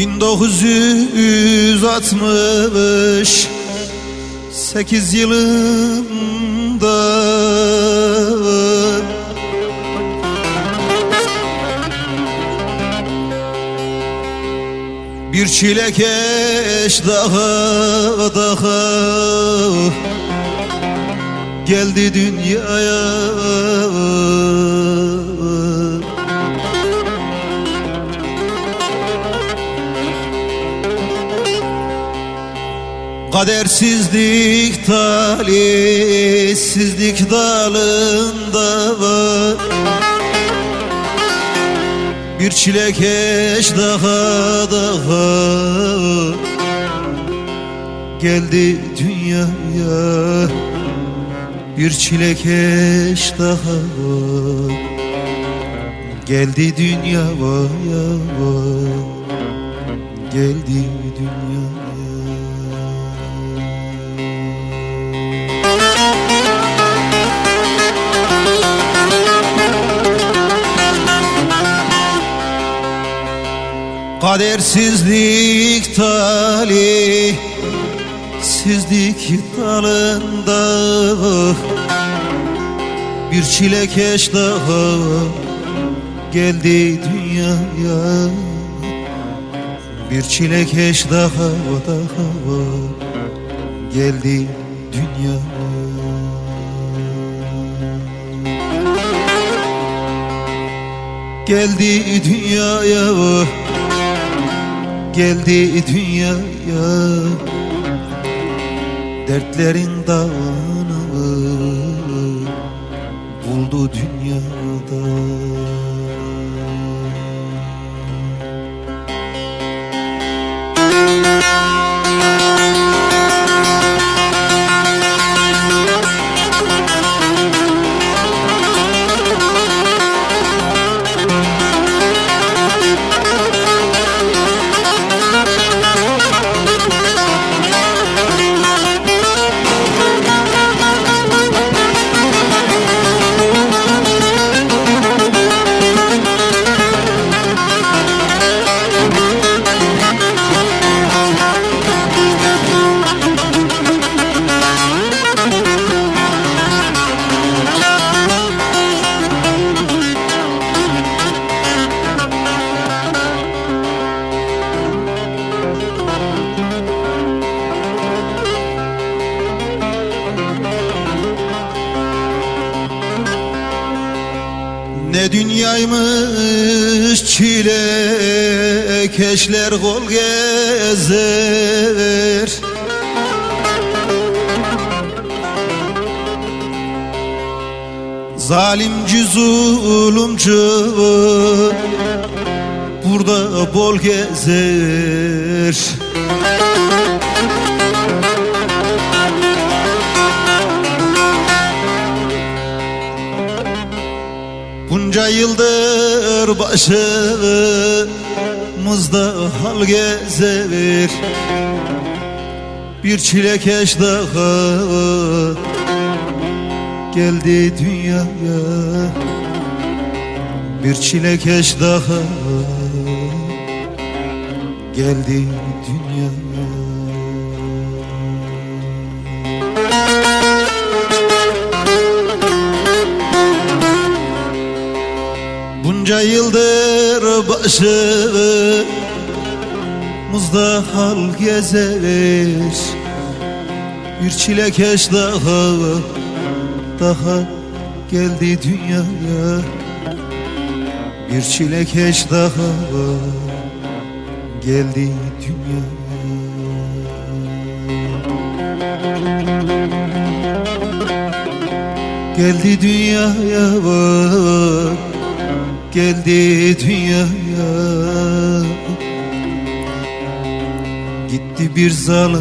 1968 yılında Bir çilekeş daha daha Geldi dünyaya Kadersizlik, talihsizlik dalında var. Bir çilekeş daha daha Geldi dünyaya Bir çilekeş daha Geldi dünyaya Geldi dünyaya Kadersizlik talih Sizlik dalında Bir çilekeş daha Geldi dünyaya. Bir çilekeş daha daha Geldi dünyaya. Geldi dünyaya geldi dünyaya. Dertlerin dağını buldu dünyada Ne dünyaymış çile keşler kol gezer. Zalimci zulümcü burada bol gezer Bunca yıldır başımızda hal gezer. Bir çilekeş daha geldi dünyaya. Bir çilekeş daha geldi dünyaya başımızda hal gezer Bir çilekeş daha daha geldi dünyaya. Bir çilekeş daha geldi dünyaya. Geldi dünyaya bak Geldi dünyaya. Gitti bir zalımı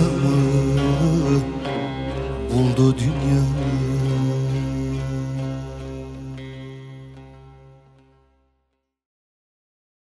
Buldu dünya